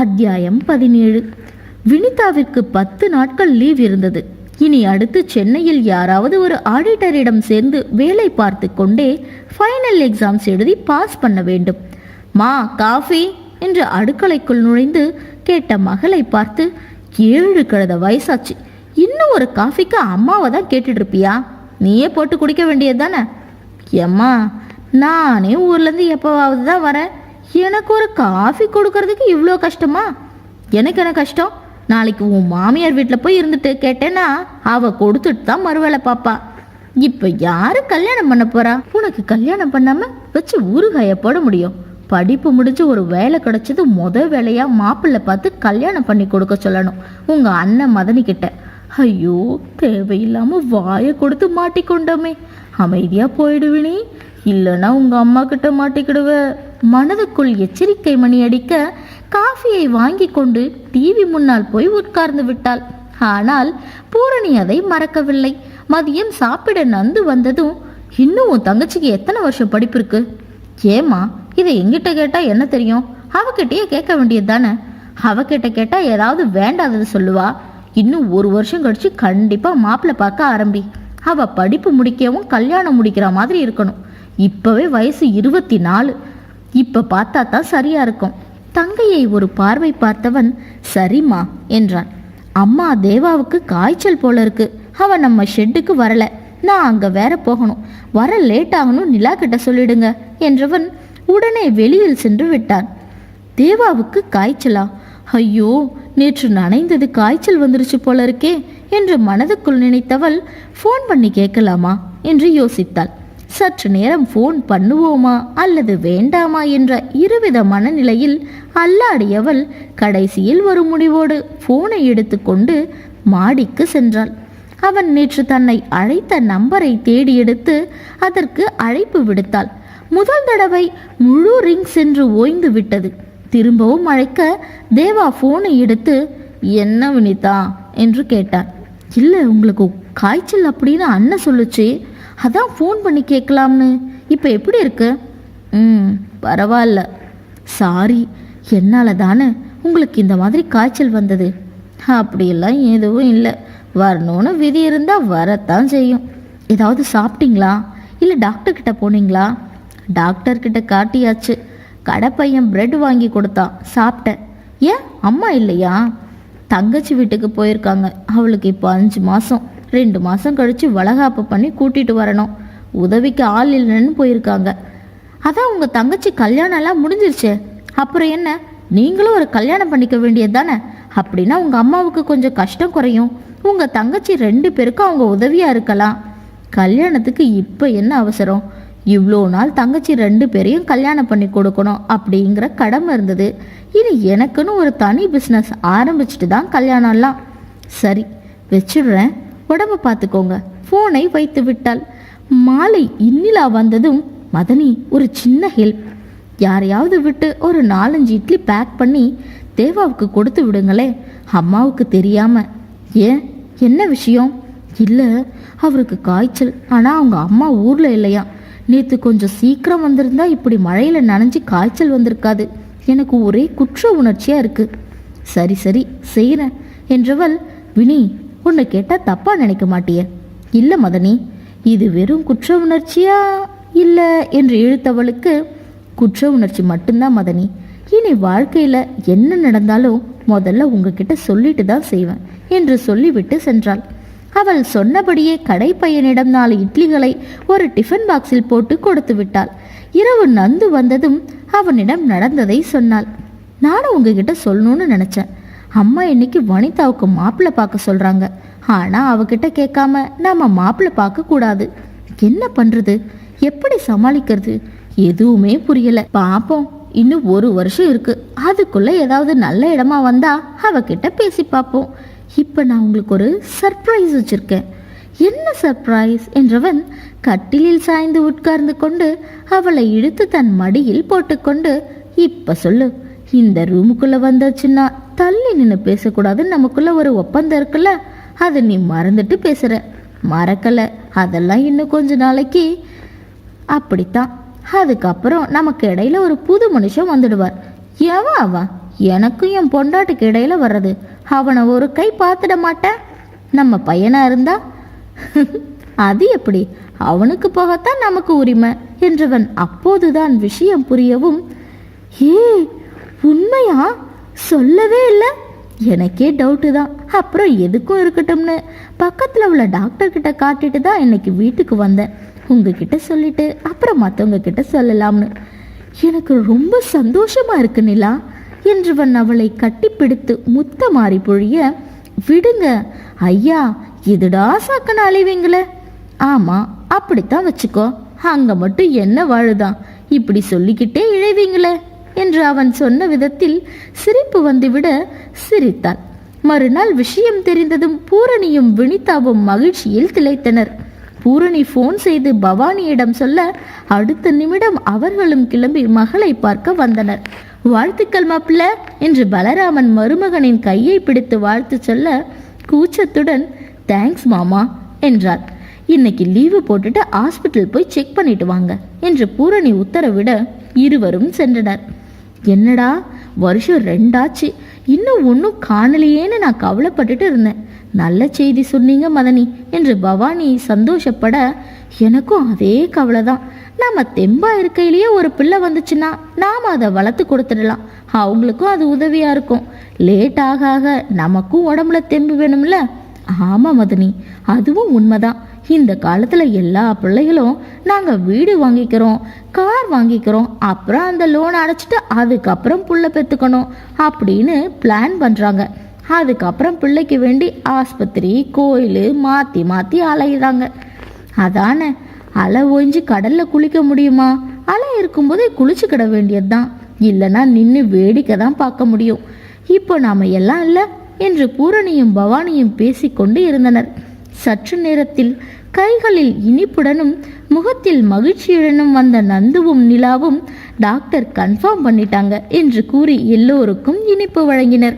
அத்தியாயம் பதினேழு. வினிதாவிற்கு பத்து நாட்கள் லீவ் இருந்தது. இனி அடுத்து சென்னையில் யாராவது ஒரு ஆடிட்டரிடம் சேர்ந்து வேலை பார்த்து கொண்டே ஃபைனல் எக்ஸாம்ஸ் எழுதி பாஸ் பண்ண வேண்டும். மா காஃபி என்று அடுக்கலைக்குள் நுழைந்து கேட்ட மகளை பார்த்து ஏழு கழுத வயசாச்சு. இன்னும் ஒரு காஃபிக்கு அம்மாவை தான் கேட்டுட்டு இருப்பியா நீயே போட்டு குடிக்க வேண்டியது தானே? ஏம்மா நானே ஊர்லேருந்து எப்போவாவது தான் வரேன். எனக்கு ஒரு காஃபி கொடுக்கறதுக்கு இவ்வளோ கஷ்டமா? எனக்கு என்ன கஷ்டம்? நாளைக்கு உன் மாமியார் வீட்டில் போய் இருந்துட்டு கேட்டேன்னா அவள் கொடுத்துட்டு தான் மறுவேளை பாப்பா. இப்போ யாரு கல்யாணம் பண்ண போறா? உனக்கு கல்யாணம் பண்ணாம வச்சு ஊறுகாய போட முடியும். படிப்பு முடிஞ்சு ஒரு வேலை கிடைச்சது முத வேலையா மாப்பிள்ளை பார்த்து கல்யாணம் பண்ணி கொடுக்க சொல்லணும் உங்க அண்ணன் மதனி கிட்ட ஐயோ தேவையில்லாம வாயை கொடுத்து மாட்டிக்கொண்டோமே. அமைதியா போயிடுவினி. இல்லைன்னா உங்க அம்மா கிட்ட மாட்டிக்கிடுவ. மனதுக்குள் எச்சரிக்கை மணி அடிக்க காஃபியை வாங்கி கொண்டு டிவி முன்னால் போய் உட்கார்ந்து விட்டாள். ஆனால் பூரணி அதை மறக்கவில்லை. மதியம் சாப்பிட நந்து வந்ததும் இன்னும் உன் தங்கச்சிக்கு எத்தனை வருஷம் படிப்பு இருக்கு? ஏமா இதை எங்கிட்ட கேட்டா என்ன தெரியும்? அவகிட்டயே கேட்க வேண்டியது தானே? அவகிட்ட கேட்டா ஏதாவது வேண்டாதது சொல்லுவா? இன்னும் ஒரு வருஷம் கழிச்சு கண்டிப்பா மாப்பிள்ளை பார்க்க ஆரம்பி. அவ படிப்பு முடிக்கவும் கல்யாணம் முடிக்கிற மாதிரி இருக்கணும். இப்பவே வயசு இருபத்தி நாலு. இப்ப பார்த்தா தான் சரியா இருக்கும். தங்கையை ஒரு பார்வை பார்த்தவன் சரிம்மா என்றான். அம்மா தேவாவுக்கு காய்ச்சல் போல இருக்கு. அவ நம்ம ஷெட்டுக்கு வரல. நான் அங்க வேற போகணும். வர லேட் ஆகணும் நிலா கிட்ட சொல்லிடுங்க என்றவன் உடனே வெளியில் சென்று விட்டான். தேவாவுக்கு காய்ச்சலா? ஐயோ நேற்று நனைந்தது காய்ச்சல் வந்துருச்சு போல இருக்கே என்று மனதுக்குள் நினைத்தவள் ஃபோன் பண்ணி கேட்கலாமா? என்று யோசித்தாள். சற்று நேரம் ஃபோன் பண்ணுவோமா அல்லது வேண்டாமா என்ற இருவித மனநிலையில் அல்லாடியவள் கடைசியில் ஒரு முடிவோடு ஃபோனை எடுத்துக்கொண்டு மாடிக்கு சென்றாள். அவன் நேற்று தன்னை அழைத்த நம்பரை தேடி எடுத்து அதற்கு அழைப்பு விடுத்தாள். முதல் தடவை முழு ரிங் சென்று ஓய்ந்து விட்டது. திரும்பவும் அழைக்க தேவா ஃபோனை எடுத்து என்ன வினிதா? என்று கேட்டான். இல்லை உங்களுக்கு காய்ச்சல் அப்படின்னு அண்ணன் சொல்லுச்சு. அதான் ஃபோன் பண்ணி கேட்கலாம்னு. இப்போ எப்படி இருக்கு? ம் பரவாயில்ல. சாரி என்னால் தானே உங்களுக்கு இந்த மாதிரி காய்ச்சல் வந்தது? அப்படியெல்லாம் எதுவும் இல்லை. வரணும்னு விதி இருந்தால் வரத்தான் செய்யும். ஏதாவது சாப்பிட்டீங்களா? இல்லை டாக்டர்கிட்ட போனீங்களா? டாக்டர்கிட்ட காட்டியாச்சு. கடை பையன் பிரெட் வாங்கி கொடுத்தான். சாப்பிட்டேன். ஏன் அம்மா இல்லையா? தங்கச்சி வீட்டுக்கு போயிருக்காங்க. அவளுக்கு இப்போ அஞ்சு மாதம் ரெண்டு மாதம் கழித்து வளகாப்பு பண்ணி கூட்டிட்டு வரணும். உதவிக்கு ஆள் இல்லைன்னு போயிருக்காங்க. அதான் உங்கள் தங்கச்சி கல்யாணம்லாம் முடிஞ்சிருச்சு. அப்புறம் என்ன? நீங்களும் ஒரு கல்யாணம் பண்ணிக்க வேண்டியது தானே? அப்படின்னா உங்கள் அம்மாவுக்கு கொஞ்சம் கஷ்டம் குறையும். உங்கள் தங்கச்சி ரெண்டு பேருக்கும் அவங்க உதவியாக இருக்கலாம். கல்யாணத்துக்கு இப்போ என்ன அவசரம்? இவ்வளோ நாள் தங்கச்சி ரெண்டு பேரையும் கல்யாணம் பண்ணி கொடுக்கணும் அப்படிங்கிற கடமை இருந்தது. இனி எனக்குன்னு ஒரு தனி பிஸ்னஸ் ஆரம்பிச்சுட்டு தான் கல்யாணம்லாம். சரி வச்சிடுறேன். உடம்ப பார்த்துக்கோங்க. ஃபோனை வைத்து விட்டாள் மாலை இன்னிலா வந்ததும் மதனி ஒரு சின்ன ஹெல்ப் யாரையாவது விட்டு ஒரு நாலஞ்சு இட்லி பேக் பண்ணி தேவாவுக்கு கொடுத்து விடுங்களே. அம்மாவுக்கு தெரியாம. ஏன்? என்ன விஷயம்? இல்லை அவருக்கு காய்ச்சல். ஆனால் அவங்க அம்மா ஊரில் இல்லையா? நேற்று கொஞ்சம் சீக்கிரம் வந்திருந்தா இப்படி மழையில் நனைஞ்சு காய்ச்சல் வந்திருக்காது. எனக்கு ஒரே குற்ற உணர்ச்சியாக இருக்குது சரி சரி செய்கிறேன் என்றவள் வினி உன்னை கேட்டால் தப்பாக நினைக்க மாட்டிய. இல்லை மதனி இது வெறும் குற்ற உணர்ச்சியா இல்லை என்று இழுத்தவளுக்கு குற்ற உணர்ச்சி மட்டும்தான் மதனி. இனி வாழ்க்கையில் என்ன நடந்தாலும் முதல்ல உங்ககிட்ட சொல்லிட்டு தான் செய்வேன் என்று சொல்லிவிட்டு சென்றாள். அவள் சொன்னபடியே கடைப்பையனிடம் நாலு இட்லிகளை ஒரு டிஃபன் பாக்ஸில் போட்டு கொடுத்து விட்டாள். இரவு நந்து வந்ததும் அவனிடம் நடந்ததை சொன்னாள். நானும் உங்ககிட்ட சொல்லணும்னு நினச்சேன். அம்மா இன்னைக்கு வனிதாவுக்கு மாப்பிள்ளை பார்க்க சொல்கிறாங்க ஆனால் அவகிட்ட கேட்காம நாம் மாப்பிள்ளை பார்க்கக்கூடாது என்ன பண்ணுறது எப்படி சமாளிக்கிறது? எதுவுமே புரியல. பாப்போம். இன்னும் ஒரு வருஷம் இருக்கு. அதுக்குள்ள ஏதாவது நல்ல இடமா வந்தா அவகிட்ட பேசி பார்ப்போம் இப்போ நான் உங்களுக்கு ஒரு சர்ப்ரைஸ் வச்சிருக்கேன். என்ன சர்ப்ரைஸ் என்றவன் கட்டிலில் சாய்ந்து உட்கார்ந்து கொண்டு அவளை இழுத்து தன் மடியில் போட்டுக்கொண்டு இப்ப சொல்லு இந்த ரூமுக்குள்ள வந்தாச்சுன்னா தள்ளி நின்று பேசக்கூடாதுன்னு நமக்குள்ள ஒரு ஒப்பந்தம் இருக்குல்ல? அதை நீ மறந்துட்டு பேசுற. மறக்கலை. அதெல்லாம் இன்னும் கொஞ்ச நாளைக்கு. அப்படித்தான். அதுக்கப்புறம் நமக்கு இடையில ஒரு புது மனுஷன் வந்துடுவார். எவன் அவன்? எனக்கும் என் பொண்டாட்டுக்கு இடையில வர்றது. அவனை ஒரு கை பார்த்துட மாட்டேன். நம்ம பையனா இருந்தா? அது எப்படி? அவனுக்கு போகத்தான் நமக்கு உரிமை. என்றவன் அப்போதுதான் விஷயம் புரியவும் ஏ உண்மையா? சொல்லவே இல்லை. எனக்கே டவுட்டு தான். அப்புறம் எதுக்கும் இருக்கட்டும்னு. பக்கத்தில் உள்ள டாக்டர்கிட்ட காட்டிட்டு தான் இன்னைக்கு வீட்டுக்கு வந்தேன். உங்ககிட்ட சொல்லிட்டு அப்புறம் மற்றவங்க கிட்ட சொல்லலாம்னு. எனக்கு ரொம்ப சந்தோஷமா இருக்கு நிலா. என்றவன் அவளை கட்டிப்பிடித்து முத்த மாறி பொழிய விடுங்க ஐயா இதுடா சாக்கன அழிவீங்களே ஆமாம் அப்படித்தான் வச்சுக்கோ. அங்கே மட்டும் என்ன வாழுதான். இப்படி சொல்லிக்கிட்டே இழைவீங்களே. என்று அவன் சொன்ன விதத்தில் சிரிப்பு வந்துவிட சிரித்தான். மறுநாள் விஷயம் தெரிந்ததும் பூரணியும் வினிதாவும் மகிழ்ச்சியில் திளைத்தனர். பூரணி ஃபோன் செய்து பவானியிடம் சொல்ல அடுத்த நிமிடம் அவர்களும் கிளம்பி மகளை பார்க்க வந்தனர். வாழ்த்துக்கள் மாப்பிள்ள என்று பலராமன் மருமகனின் கையை பிடித்து வாழ்த்து சொல்ல கூச்சத்துடன் தேங்க்ஸ் மாமா என்றார் இன்னைக்கு லீவு போட்டுட்டு ஹாஸ்பிட்டல் போய் செக் பண்ணிட்டு வாங்க என்று பூரணி உத்தரவிட இருவரும் சென்றனர். என்னடா? வருஷம் ரெண்டாச்சு. இன்னும் ஒன்றும் காணலையேன்னு நான் கவலைப்பட்டுட்டு இருந்தேன். நல்ல செய்தி சொன்னீங்க மதனி என்று பவானி சந்தோஷப்பட எனக்கும் அதே கவலை தான் நாம் தெம்பா இருக்கையிலேயே ஒரு பிள்ளை வந்துச்சுன்னா நாம் அதை வளர்த்து கொடுத்துடலாம். அவங்களுக்கும் அது உதவியாக இருக்கும். லேட் ஆக ஆக நமக்கும் உடம்புல தெம்பு வேணும்ல? ஆமாம் மதனி. அதுவும் உண்மைதான். இந்த காலத்தில் எல்லா பிள்ளைகளும் நாங்கள் வீடு வாங்கிக்கிறோம் கார் வாங்கிக்கிறோம் அப்புறம் அந்த லோன் அடைச்சிட்டு அதுக்கப்புறம் புள்ள பெற்றுக்கணும் அப்படின்னு பிளான் பண்ணுறாங்க அதுக்கப்புறம் பிள்ளைக்கு வேண்டி ஆஸ்பத்திரி கோயில் மாற்றி மாற்றி அலையிறாங்க. அதானே அலை ஓய்ஞ்சு கடலில் குளிக்க முடியுமா? அலை இருக்கும்போதே குளிச்சுக்கிட வேண்டியதுதான். இல்லைன்னா நின்று வேடிக்கை தான் பார்க்க முடியும். இப்போ நாம் எல்லாம் இல்லை என்று பூரணியும் பவானியும் பேசிக்கொண்டு இருந்தனர். சற்று நேரத்தில் கைகளில் இனிப்புடனும் முகத்தில் மகிழ்ச்சியுடனும் வந்த நந்துவும் நிலாவும் டாக்டர் கன்ஃபார்ம் பண்ணிட்டாங்க என்று கூறி எல்லோருக்கும் இனிப்பு வழங்கினர்.